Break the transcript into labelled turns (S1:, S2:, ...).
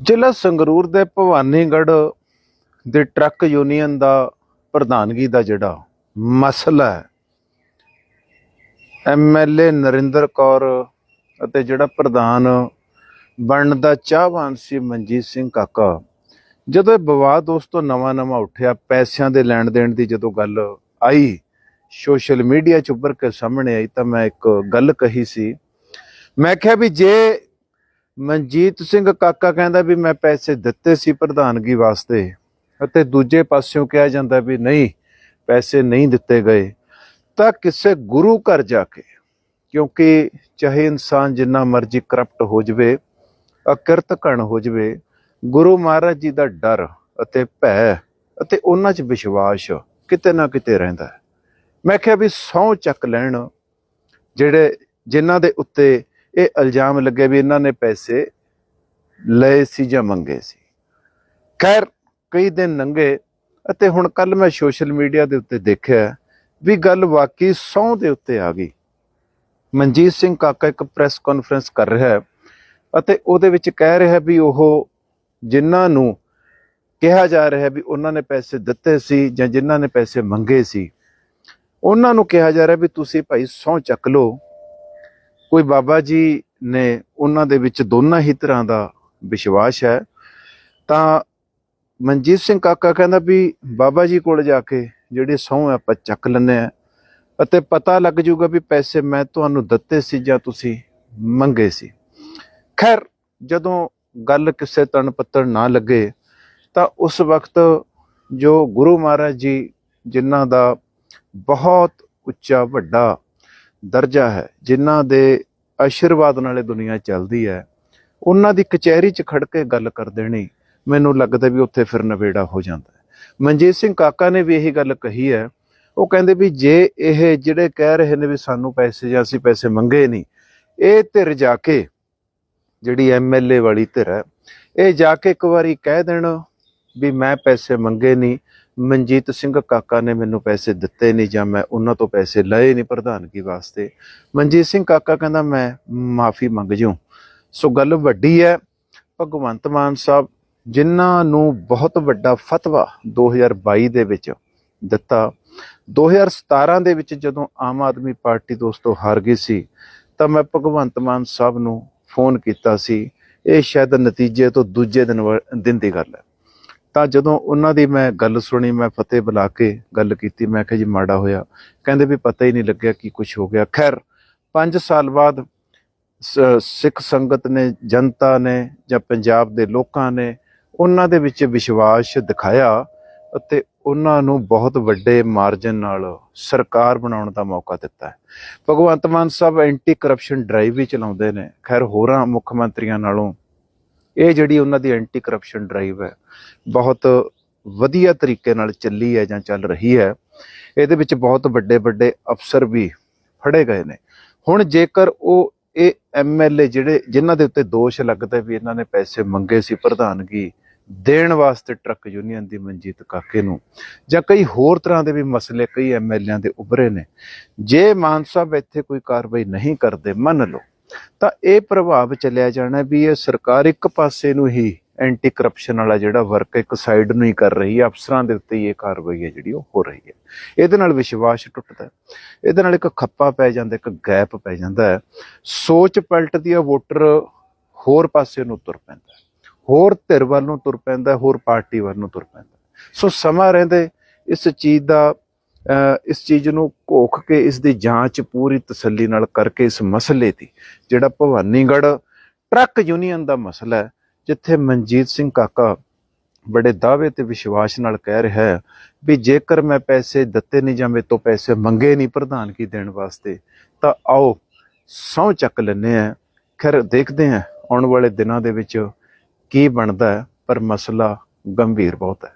S1: ਜ਼ਿਲ੍ਹਾ ਸੰਗਰੂਰ ਦੇ ਭਵਾਨੀਗੜ੍ਹ ਦੇ ਟਰੱਕ ਯੂਨੀਅਨ ਦਾ ਪ੍ਰਧਾਨਗੀ ਦਾ ਜਿਹੜਾ ਮਸਲਾ ਹੈ ਐਮਐਲਏ ਨਰਿੰਦਰ ਕੌਰ ਅਤੇ ਜਿਹੜਾ ਪ੍ਰਧਾਨ ਬਣਨ ਦਾ ਚਾਹਵਾਨ ਸੀ ਮਨਜੀਤ ਸਿੰਘ ਕਾਕਾ, ਜਦੋਂ ਇਹ ਵਿਵਾਦ ਉਸ ਤੋਂ ਨਵਾਂ ਨਵਾਂ ਉੱਠਿਆ, ਪੈਸਿਆਂ ਦੇ ਲੈਣ ਦੇਣ ਦੀ ਜਦੋਂ ਗੱਲ ਆਈ, ਸੋਸ਼ਲ ਮੀਡੀਆ 'ਚ ਉੱਭਰ ਕੇ ਸਾਹਮਣੇ ਆਈ ਤਾਂ ਮੈਂ ਇੱਕ ਗੱਲ ਕਹੀ ਸੀ। ਮੈਂ ਕਿਹਾ ਵੀ ਜੇ ਮਨਜੀਤ ਸਿੰਘ ਕਾਕਾ ਕਹਿੰਦਾ ਵੀ ਮੈਂ ਪੈਸੇ ਦਿੱਤੇ ਸੀ ਪ੍ਰਧਾਨਗੀ ਵਾਸਤੇ, ਅਤੇ ਦੂਜੇ ਪਾਸਿਓਂ ਕਿਹਾ ਜਾਂਦਾ ਵੀ ਨਹੀਂ, ਪੈਸੇ ਨਹੀਂ ਦਿੱਤੇ ਗਏ। ਤਾਂ ਕਿਸੇ ਗੁਰੂ ਘਰ ਜਾ ਕੇ, ਕਿਉਂਕਿ ਚਾਹੇ ਇਨਸਾਨ ਜਿੰਨਾ ਮਰਜ਼ੀ ਕਰਪਟ ਹੋ ਜਵੇ, ਅਕਿਰਤ ਘਣ ਹੋ ਜਵੇ, ਗੁਰੂ ਮਹਾਰਾਜ ਜੀ ਦਾ ਡਰ ਅਤੇ ਭੈ ਅਤੇ ਉਹਨਾਂ 'ਚ ਵਿਸ਼ਵਾਸ ਕਿਤੇ ਨਾ ਕਿਤੇ ਰਹਿੰਦਾ ਹੈ। ਮੈਂ ਕਿਹਾ ਵੀ ਸੌ ਚੱਕ ਲੈਣ, ਜਿਹੜੇ ਜਿਨ੍ਹਾਂ ਦੇ ਉੱਤੇ ਇਹ ਇਲਜ਼ਾਮ ਲੱਗੇ ਵੀ ਇਹਨਾਂ ਨੇ ਪੈਸੇ ਲਏ ਸੀ ਜਾਂ ਮੰਗੇ ਸੀ। ਖੈਰ, ਕਈ ਦਿਨ ਲੰਘੇ ਅਤੇ ਹੁਣ ਕੱਲ ਮੈਂ ਸੋਸ਼ਲ ਮੀਡੀਆ ਦੇ ਉੱਤੇ ਦੇਖਿਆ ਵੀ ਗੱਲ ਵਾਕਈ ਸੌ ਦੇ ਉੱਤੇ ਆ ਗਈ। ਮਨਜੀਤ ਸਿੰਘ ਕਾਕਾ ਇੱਕ ਪ੍ਰੈਸ ਕਾਨਫਰੰਸ ਕਰ ਰਿਹਾ ਹੈ ਅਤੇ ਉਹਦੇ ਵਿੱਚ ਕਹਿ ਰਿਹਾ ਵੀ ਉਹ ਜਿਨ੍ਹਾਂ ਨੂੰ ਕਿਹਾ ਜਾ ਰਿਹਾ ਵੀ ਉਹਨਾਂ ਨੇ ਪੈਸੇ ਦਿੱਤੇ ਸੀ ਜਾਂ ਜਿਨ੍ਹਾਂ ਨੇ ਪੈਸੇ ਮੰਗੇ ਸੀ, ਉਹਨਾਂ ਨੂੰ ਕਿਹਾ ਜਾ ਰਿਹਾ ਵੀ ਤੁਸੀਂ ਭਾਈ ਸਹੁੰ ਚੱਕ ਲਓ। ਕੋਈ ਬਾਬਾ ਜੀ ਨੇ ਉਹਨਾਂ ਦੇ ਵਿੱਚ ਦੋਨਾਂ ਹੀ ਤਰ੍ਹਾਂ ਦਾ ਵਿਸ਼ਵਾਸ ਹੈ, ਤਾਂ ਮਨਜੀਤ ਸਿੰਘ ਕਾਕਾ ਕਹਿੰਦਾ ਵੀ ਬਾਬਾ ਜੀ ਕੋਲ ਜਾ ਕੇ ਜਿਹੜੇ ਸਹੁੰ ਆਪਾਂ ਚੱਕ ਲੈਂਦੇ ਆ ਅਤੇ ਪਤਾ ਲੱਗ ਜਾਊਗਾ ਵੀ ਪੈਸੇ ਮੈਂ ਤੁਹਾਨੂੰ ਦਿੱਤੇ ਸੀ ਜਾਂ ਤੁਸੀਂ ਮੰਗੇ ਸੀ। ਖੈਰ, ਜਦੋਂ ਗੱਲ ਕਿਸੇ ਤਣ ਪੱਤਰ ਨਾ ਲੱਗੇ ਤਾਂ ਉਸ ਵਕਤ ਜੋ ਗੁਰੂ ਮਹਾਰਾਜ ਜੀ ਜਿਨ੍ਹਾਂ ਦਾ ਬਹੁਤ ਉੱਚਾ ਵੱਡਾ ਦਰਜਾ ਹੈ, ਜਿਨ੍ਹਾਂ ਦੇ ਆਸ਼ੀਰਵਾਦ ਨਾਲੇ ਦੁਨੀਆ ਚੱਲਦੀ ਹੈ। ਉਹਨਾਂ ਦੀ ਕਚਹਿਰੀ 'ਚ ਖੜ ਕੇ ਗੱਲ ਕਰ ਦੇਣੀ ਮੈਨੂੰ ਲੱਗਦਾ ਵੀ ਉੱਥੇ ਫਿਰ ਨਵੇੜਾ ਹੋ ਜਾਂਦਾ ਮਨਜੀਤ ਸਿੰਘ ਕਾਕਾ ਨੇ ਵੀ ਇਹੀ ਗੱਲ ਕਹੀ ਹੈ। ਉਹ ਕਹਿੰਦੇ ਵੀ ਜੇ ਇਹ ਜਿਹੜੇ ਕਹਿ ਰਹੇ ਨੇ ਵੀ ਸਾਨੂੰ ਪੈਸੇ ਜਾਂ ਅਸੀਂ ਪੈਸੇ ਮੰਗੇ ਨਹੀਂ, ਇਹ ਧਿਰ ਜਾ ਕੇ, ਜਿਹੜੀ ਐਮਐਲਏ ਵਾਲੀ ਧਿਰ ਹੈ, ਇਹ ਜਾ ਕੇ ਇੱਕ ਵਾਰੀ ਕਹਿ ਦੇਣ ਵੀ ਮੈਂ ਪੈਸੇ ਮੰਗੇ ਨਹੀਂ ਮਨਜੀਤ ਸਿੰਘ ਕਾਕਾ ਨੇ ਮੈਨੂੰ ਪੈਸੇ ਦਿੱਤੇ ਨਹੀਂ ਜਾਂ ਮੈਂ ਉਹਨਾਂ ਤੋਂ ਪੈਸੇ ਲਏ ਨਹੀਂ ਪ੍ਰਧਾਨਗੀ ਵਾਸਤੇ। ਮਨਜੀਤ ਸਿੰਘ ਕਾਕਾ ਕਹਿੰਦਾ, ਮੈਂ ਮਾਫੀ ਮੰਗ ਜੂ। ਸੋ ਗੱਲ ਵੱਡੀ ਹੈ, ਭਗਵੰਤ ਮਾਨ ਸਾਹਿਬ ਜਿਨ੍ਹਾਂ ਨੂੰ ਬਹੁਤ ਵੱਡਾ ਫਤਵਾ 2022 ਦੇ ਵਿੱਚ ਦਿੱਤਾ 2017 ਦੇ ਵਿੱਚ ਜਦੋਂ ਆਮ ਆਦਮੀ ਪਾਰਟੀ ਦੋਸਤੋ ਹਾਰ ਗਈ ਸੀ, ਤਾਂ ਮੈਂ ਭਗਵੰਤ ਮਾਨ ਸਾਹਿਬ ਨੂੰ ਫੋਨ ਕੀਤਾ ਸੀ। ਇਹ ਸ਼ਾਇਦ ਨਤੀਜੇ ਤੋਂ ਦੂਜੇ ਦਿਨ ਵ- ਦਿਨ ਦੀ ਗੱਲ ਹੈ। ਤਾਂ ਜਦੋਂ ਉਹਨਾਂ ਦੀ ਮੈਂ ਗੱਲ ਸੁਣੀ, ਮੈਂ ਫਤਿਹ ਬੁਲਾ ਕੇ ਗੱਲ ਕੀਤੀ, ਮੈਂ ਕਿਹਾ ਜੀ ਮਾੜਾ ਹੋਇਆ। ਕਹਿੰਦੇ ਵੀ ਪਤਾ ਹੀ ਨਹੀਂ ਲੱਗਿਆ ਕਿ ਕੁਝ ਹੋ ਗਿਆ। ਖੈਰ 5 ਸਾਲ ਬਾਅਦ ਸ- ਸਿੱਖ ਸੰਗਤ ਨੇ, ਜਨਤਾ ਨੇ ਜਾਂ ਪੰਜਾਬ ਦੇ ਲੋਕਾਂ ਨੇ ਉਹਨਾਂ ਦੇ ਵਿੱਚ ਵਿਸ਼ਵਾਸ ਦਿਖਾਇਆ ਅਤੇ ਉਹਨਾਂ ਨੂੰ ਬਹੁਤ ਵੱਡੇ ਮਾਰਜਨ ਨਾਲ ਸਰਕਾਰ ਬਣਾਉਣ ਦਾ ਮੌਕਾ ਦਿੱਤਾ। ਹੈ Bhagwant Mann Sahib anti corruption drive ਵੀ ਚਲਾਉਂਦੇ ਨੇ। ਖੈਰ, ਹੋਰਾਂ ਮੁੱਖ ਮੰਤਰੀਆਂ ਨਾਲੋਂ ਇਹ ਜਿਹੜੀ ਉਹਨਾਂ ਦੀ ਐਂਟੀ ਕਰਪਸ਼ਨ ਡਰਾਈਵ ਹੈ, ਬਹੁਤ ਵਧੀਆ ਤਰੀਕੇ ਨਾਲ ਚੱਲੀ ਹੈ ਜਾਂ ਚੱਲ ਰਹੀ ਹੈ, ਇਹਦੇ ਵਿੱਚ ਬਹੁਤ ਵੱਡੇ ਵੱਡੇ ਅਫਸਰ ਵੀ ਫੜੇ ਗਏ ਨੇ। ਹੁਣ ਜੇਕਰ ਉਹ ਇਹ ਐਮਐਲਏ ਜਿਹੜੇ, ਜਿਨ੍ਹਾਂ ਦੇ ਉੱਤੇ ਦੋਸ਼ ਲੱਗਦਾ ਵੀ ਇਹਨਾਂ ਨੇ ਪੈਸੇ ਮੰਗੇ ਸੀ ਪ੍ਰਧਾਨਗੀ ਦੇਣ ਵਾਸਤੇ ਟਰੱਕ ਯੂਨੀਅਨ ਦੀ ਮਨਜੀਤ ਕਾਕੇ ਨੂੰ, ਜਾਂ ਕਈ ਹੋਰ ਤਰ੍ਹਾਂ ਦੇ ਵੀ ਮਸਲੇ ਕਈ ਐਮਐਲਏਆਂ ਦੇ ਉੱਭਰੇ ਨੇ, ਜੇ ਮਾਨ ਸਾਹਿਬ ਇੱਥੇ ਕੋਈ ਕਾਰਵਾਈ ਨਹੀਂ ਕਰਦੇ, ਮੰਨ ਲਓ ਤਾਂ ਇਹ ਪ੍ਰਭਾਵ ਚੱਲਿਆ ਜਾਣਾ ਵੀ ਇਹ ਸਰਕਾਰ ਇੱਕ ਪਾਸੇ ਨੂੰ ਹੀ ਐਂਟੀ ਕਰਪਸ਼ਨ ਵਾਲਾ ਜਿਹੜਾ ਵਰਕ ਇੱਕ ਸਾਈਡ ਨੂੰ ਹੀ ਕਰ ਰਹੀ ਹੈ, ਅਫਸਰਾਂ ਦੇ ਉੱਤੇ ਹੀ ਇਹ ਕਾਰਵਾਈ ਹੈ ਜਿਹੜੀ ਉਹ ਹੋ ਰਹੀ ਹੈ। ਇਹਦੇ ਨਾਲ ਵਿਸ਼ਵਾਸ ਟੁੱਟਦਾ ਇਹਦੇ ਨਾਲ ਇੱਕ ਖੱਪਾ ਪੈ ਜਾਂਦਾ ਇੱਕ ਗੈਪ ਪੈ ਜਾਂਦਾ ਹੈ। ਸੋਚ ਪਲਟਦੀ ਹੈ ਵੋਟਰ ਹੋਰ ਪਾਸੇ ਨੂੰ ਤੁਰ ਪੈਂਦਾ ਹੋਰ ਧਿਰ ਵੱਲ ਨੂੰ ਤੁਰ ਪੈਂਦਾ ਹੋਰ ਪਾਰਟੀ ਵੱਲ ਨੂੰ ਤੁਰ ਪੈਂਦਾ ਸੋ ਸਮਾਂ ਰਹਿੰਦੇ ਇਸ ਚੀਜ਼ ਦਾ ਇਸ ਚੀਜ਼ ਨੂੰ ਘੋਖ ਕੇ ਇਸ ਦੀ ਜਾਂਚ ਪੂਰੀ ਤਸੱਲੀ ਨਾਲ ਕਰਕੇ ਇਸ ਮਸਲੇ ਦੀ, ਜਿਹੜਾ ਭਵਾਨੀਗੜ੍ਹ ਟਰੱਕ ਯੂਨੀਅਨ ਦਾ ਮਸਲਾ ਹੈ, ਜਿੱਥੇ ਮਨਜੀਤ ਸਿੰਘ ਕਾਕਾ ਬੜੇ ਦਾਅਵੇ ਤੇ ਵਿਸ਼ਵਾਸ ਨਾਲ ਕਹਿ ਰਿਹਾ ਹੈ ਵੀ ਜੇਕਰ ਮੈਂ ਪੈਸੇ ਦਿੱਤੇ ਨਹੀਂ ਜਾਂ ਮੇਰੇ ਤੋਂ ਪੈਸੇ ਮੰਗੇ ਨਹੀਂ ਪ੍ਰਧਾਨਗੀ ਦੇਣ ਵਾਸਤੇ, ਤਾਂ ਆਓ ਸਹੁੰ ਚੱਕ ਲੈਨੇ ਆ ਖੈਰ, ਦੇਖਦੇ ਹਾਂ ਆਉਣ ਵਾਲੇ ਦਿਨਾਂ ਦੇ ਵਿੱਚ ਕੀ ਬਣਦਾ ਹੈ, ਪਰ ਮਸਲਾ ਗੰਭੀਰ ਬਹੁਤ ਹੈ।